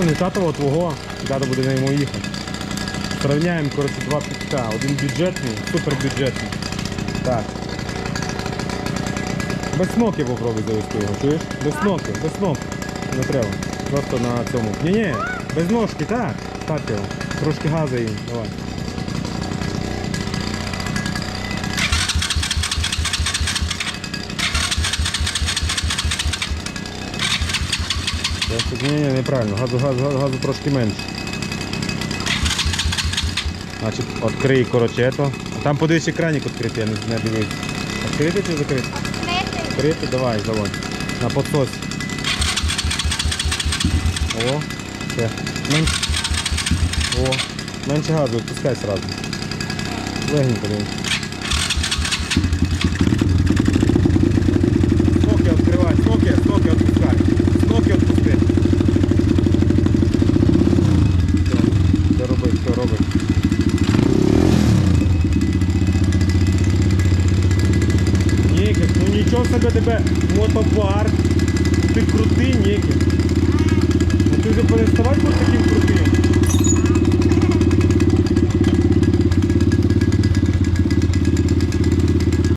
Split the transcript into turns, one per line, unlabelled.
Ну, не татового, твого, тато буде на йому їхати. Сравняємо, коротше, два пітка. Один бюджетний, супер бюджетний. Так. Без ноки попробуй завести його, чуєш? Без ноки, без ноки. Не треба. Просто на цьому. Ні-ні, без ножки, так. Так його. Трошки газу їм. Давай. Ні, ні, неправильно, газу, газу, газу, газу трошки менше. Значить, відкрий, коротше, ето. А там подивись екранік відкритий, я не, не дивився. Відкритий чи закритий?
Відкрити.
Відкритий, давай, заводь. На подсос. О, все. Менше. О, менше газу, відпускай сразу. Легенько дивись. Себе тебе мотопарк. Ти крутий, ніки. А ти вже переставай бути таким.